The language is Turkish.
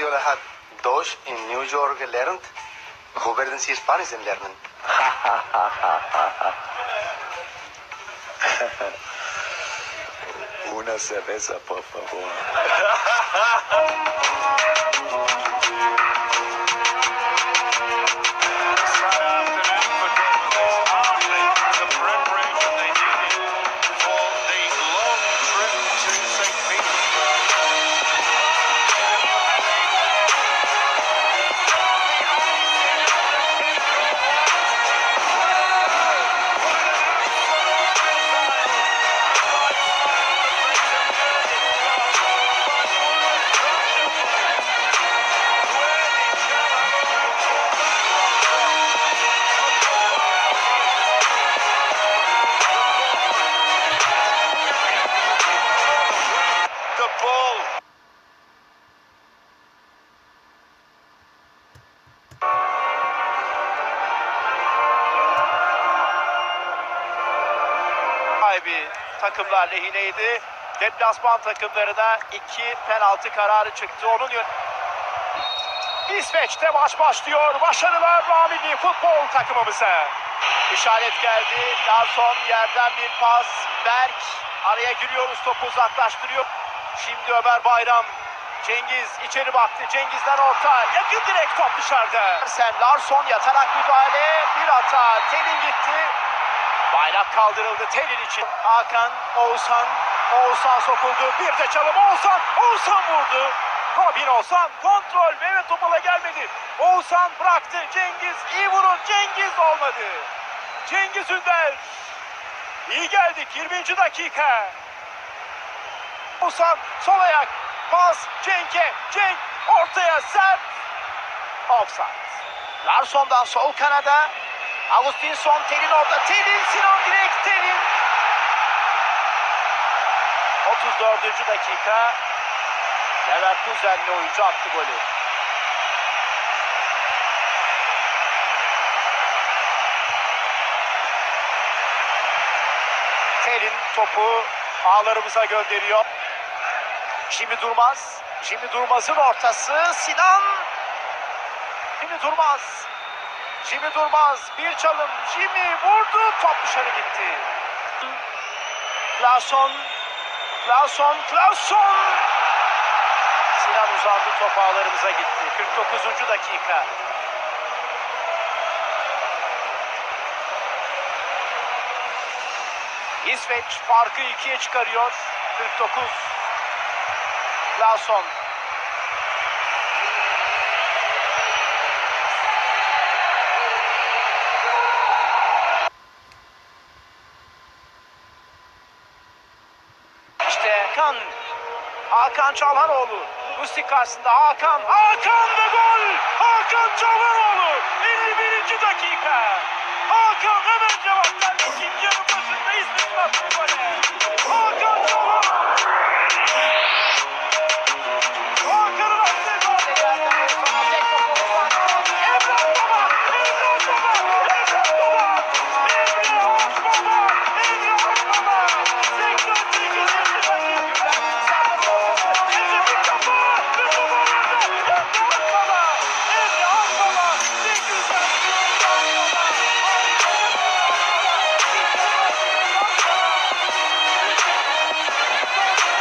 Guardiola hat Deutsch in New York gelernt, wo werden Sie Spanisch denn lernen? Una cerveza, por favor. Ball sahibi takımlar lehineydi. Deplasman takımlarına iki penaltı kararı çıktı. Onun yön... İsveç'te maç başlıyor. Başarılar Rami futbol takımımıza. İşaret geldi. Larson yerden bir pas. Berk araya giriyoruz topu uzaklaştırıyor. Şimdi Ömer Bayram. Cengiz içeri baktı. Cengiz'den orta. Yakın direkt top dışarıda. Sen Larson yatarak müdahale. Bir hata. Telin gitti. Bayrak kaldırıldı Telin için. Hakan, Oğuzhan, Oğuzhan sokuldu. Bir de çalım Oğuzhan, Oğuzhan vurdu. Robin Oğuzhan kontrol. Mehmet Topal'a gelmedi. Oğuzhan bıraktı. Cengiz iyi vurur. Cengiz olmadı. Cengiz Ünder. İyi geldik 20. dakika. Oğuzhan sol ayak. Pas Cenk'e. Cenk ortaya sert. Offside. Larson'dan sol kanada. Agustinson Telin orada. Telin Sinan direkt Telin. 34. dakika. Leverkusen'li oyuncu attı golü. Telin topu ağlarımıza gönderiyor. Jimmy Durmaz. Jimmy Durmaz'ın ortası. Sinan. Jimmy Durmaz. Jimmy Durmaz bir çalım. Jimmy vurdu. Top dışarı gitti. Claesson. Claesson. Claesson. Sinan uzandı. Top ağlarımıza gitti. 49. dakika. İsveç farkı ikiye çıkarıyor. 49. Claesson. İşte Hakan. Hakan Çalhanoğlu. Lustig karşısında Hakan. Hakan ve gol. Hakan Çalhanoğlu. 51. dakika. Hakan hemen cevap verdi. İkinci yarı başında İsmet'in attığı gole.